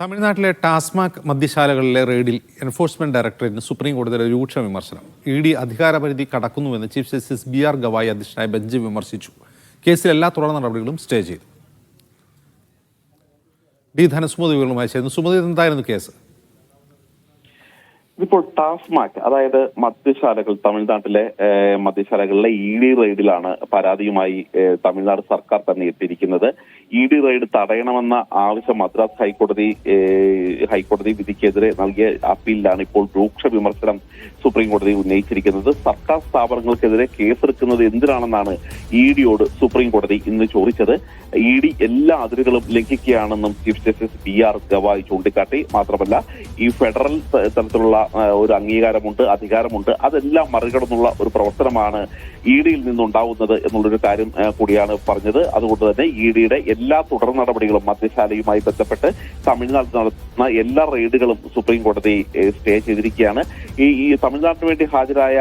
തമിഴ്നാട്ടിലെ ടാസ്മാക് മദ്യശാലകളിലെ റെയ്ഡിൽ enforcement ഡയറക്ടറേറ്റിന് supreme കോടതിയുടെ രൂക്ഷ വിമർശനം. ഇ ഡി അധികാരപരിധി കടക്കുന്നുവെന്ന് chief justice B R Gavai അധ്യക്ഷനായ ബെഞ്ച് വിമർശിച്ചു. കേസിൽ എല്ലാ തുടർ നടപടികളും സ്റ്റേ ചെയ്തു. ഡി ധനസുമതി വിവരങ്ങളുമായി ചേർന്ന് സുമതി എന്തായിരുന്നു കേസ്? ഇതിപ്പോൾ ടാസ്മാക് അതായത് മദ്യശാലകൾ തമിഴ്നാട്ടിലെ മദ്യശാലകളിലെ ഇ ഡി റെയ്ഡിലാണ് പരാതിയുമായി തമിഴ്നാട് സർക്കാർ തന്നെ എത്തിയിരിക്കുന്നത്. ഇ ഡി റെയ്ഡ് തടയണമെന്ന ആവശ്യം മദ്രാസ് ഹൈക്കോടതി ഹൈക്കോടതി വിധിക്കെതിരെ നൽകിയ അപ്പീലിലാണ് ഇപ്പോൾ രൂക്ഷ വിമർശനം സുപ്രീം കോടതി ഉന്നയിച്ചിരിക്കുന്നത്. സർക്കാർ സ്ഥാപനങ്ങൾക്കെതിരെ കേസെടുക്കുന്നത് എന്തിനാണെന്നാണ് ഇ ഡിയോട് സുപ്രീം കോടതി ഇന്ന് ചോദിച്ചത്. ഇ ഡി എല്ലാ അതിരുകളും ലംഘിക്കുകയാണെന്നും chief justice B R Gavai ചൂണ്ടിക്കാട്ടി. മാത്രമല്ല ഈ ഫെഡറൽ തലത്തിലുള്ള ഒരു അംഗീകാരമുണ്ട് അധികാരമുണ്ട് അതെല്ലാം മറികടന്നുള്ള ഒരു പ്രവർത്തനമാണ് ഇ ഡിയിൽ നിന്നുണ്ടാവുന്നത് എന്നുള്ളൊരു കാര്യം കൂടിയാണ് പറഞ്ഞത്. അതുകൊണ്ട് തന്നെ ഇ ഡിയുടെ എല്ലാ തുടർ നടപടികളും മദ്യശാലയുമായി ബന്ധപ്പെട്ട് തമിഴ്നാട് നടത്തുന്ന എല്ലാ റെയ്ഡുകളും സുപ്രീം കോടതി സ്റ്റേ ചെയ്തിരിക്കുകയാണ്. ഈ ഈ തമിഴ്നാട്ടിന് വേണ്ടി ഹാജരായ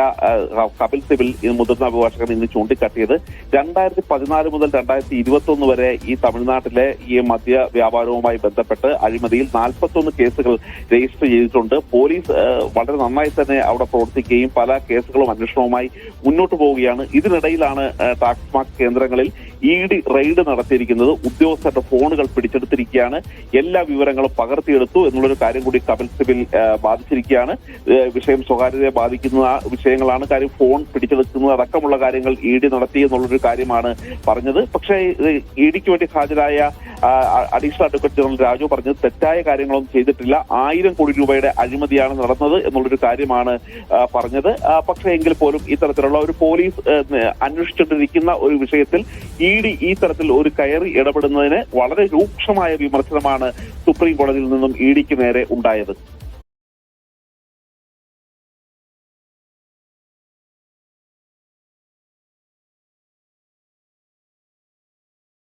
കപിൽ സിബിൽ മുതിർന്ന അഭിഭാഷകൻ ഇന്ന് ചൂണ്ടിക്കാട്ടിയത്. രണ്ടായിരത്തി പതിനാല് മുതൽ രണ്ടായിരത്തി ഇരുപത്തി ഒന്ന് വരെ ഈ തമിഴ്നാട്ടിലെ ഈ മദ്യ വ്യാപാരവുമായി ബന്ധപ്പെട്ട് അഴിമതിയിൽ നാൽപ്പത്തൊന്ന് കേസുകൾ രജിസ്റ്റർ ചെയ്തിട്ടുണ്ട്. പോലീസ് വളരെ നന്നായി തന്നെ അവിടെ പ്രവർത്തിക്കുകയും പല കേസുകളും അന്വേഷണവുമായി മുന്നോട്ട് പോവുകയാണ്. ഇതിനിടയിലാണ് ടാക്സ് കേന്ദ്രങ്ങളിൽ ഇ ഡി റെയ്ഡ് നടത്തിയിരിക്കുന്നത്. ഉദ്യോഗസ്ഥരുടെ ഫോണുകൾ പിടിച്ചെടുത്തിരിക്കുകയാണ്. എല്ലാ വിവരങ്ങളും പകർത്തിയെടുത്തു എന്നുള്ളൊരു കാര്യം കൂടി കപിൽ സിബിൽ ബാധിച്ചിരിക്കുകയാണ്. വിഷയം സ്വകാര്യതയെ ബാധിക്കുന്ന വിഷയങ്ങളാണ് കാര്യം. ഫോൺ പിടിച്ചെടുക്കുന്നത് അടക്കമുള്ള കാര്യങ്ങൾ ഇ ഡി നടത്തി എന്നുള്ളൊരു കാര്യമാണ് പറഞ്ഞത്. പക്ഷേ ഇ ഡിക്ക് വേണ്ടി ഹാജരായ അഡീഷണൽ അഡ്വക്കേറ്റ് ജനറൽ രാജു പറഞ്ഞത് തെറ്റായ കാര്യങ്ങളൊന്നും ചെയ്തിട്ടില്ല. ആയിരം കോടി രൂപയുടെ അഴിമതിയാണ് നടന്നത് എന്നുള്ളൊരു കാര്യമാണ് പറഞ്ഞത്. പക്ഷേ എങ്കിൽ പോലും ഇത്തരത്തിലുള്ള ഒരു പോലീസ് അന്വേഷിച്ചുകൊണ്ടിരിക്കുന്ന ഒരു വിഷയത്തിൽ ഇ ഡി ഈ തരത്തിൽ ഒരു കയറി ഇടപെടുന്നതിന് വളരെ രൂക്ഷമായ വിമർശനമാണ് സുപ്രീം കോടതിയിൽ നിന്നും ഇ ഡിക്ക് നേരെ ഉണ്ടായത്.